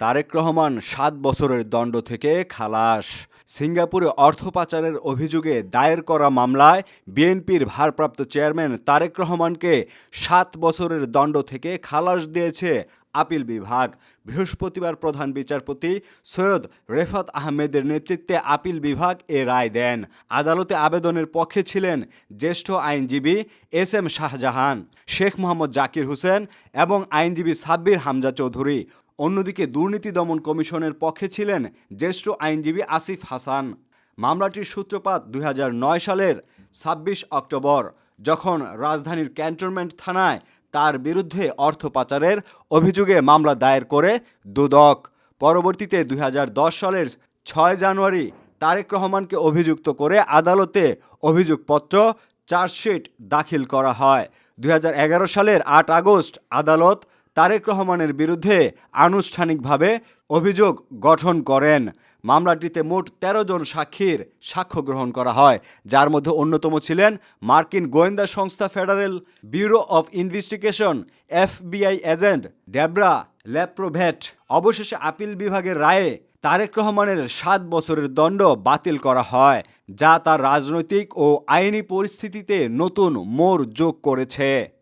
তারেক রহমান সাত বছরের দণ্ড থেকে খালাস। সিঙ্গাপুরে অর্থ পাচারের অভিযোগে দায়ের করা মামলায় বিএনপির ভারপ্রাপ্ত চেয়ারম্যান তারেক রহমানকে সাত বছরের দণ্ড থেকে খালাস দিয়েছে আপিল বিভাগ। বৃহস্পতিবার প্রধান বিচারপতি সৈয়দ রেফাত আহমেদের নেতৃত্বে আপিল বিভাগ এ রায় দেন। আদালতে আবেদনের পক্ষে ছিলেন জ্যেষ্ঠ আইনজীবী এস এম শাহজাহান, শেখ মোহাম্মদ জাকির হোসেন এবং আইনজীবী সাব্বির হামজা চৌধুরী। অন্যদিকে দুর্নীতি দমন কমিশনের পক্ষে ছিলেন জ্যেষ্ঠ আইনজীবী আসিফ হাসান। মামলাটির সূত্রপাত দুই হাজার নয় সালের ছাব্বিশ অক্টোবর, যখন রাজধানীর ক্যান্টনমেন্ট থানায় তার বিরুদ্ধে অর্থ পাচারের অভিযোগে মামলা দায়ের করে দুদক। পরবর্তীতে দুই হাজার দশ সালের ছয় জানুয়ারি তারেক রহমানকে অভিযুক্ত করে আদালতে অভিযোগপত্র, চার্জশিট দাখিল করা হয়। দু হাজার এগারো সালের আট আগস্ট আদালত তারেক রহমানের বিরুদ্ধে আনুষ্ঠানিকভাবে অভিযোগ গঠন করেন। মামলাটিতে মোট ১৩ জন সাক্ষীর সাক্ষ্য গ্রহণ করা হয়, যার মধ্যে অন্যতম ছিলেন মার্কিন গোয়েন্দা সংস্থা federal bureau of investigation, FBI agent Debra LaPrevotte. অবশেষে আপিল বিভাগের রায়ে তারেক রহমানের সাত বছরের দণ্ড বাতিল করা হয়, যা তার রাজনৈতিক ও আইনি পরিস্থিতিতে নতুন মোড় যোগ করেছে।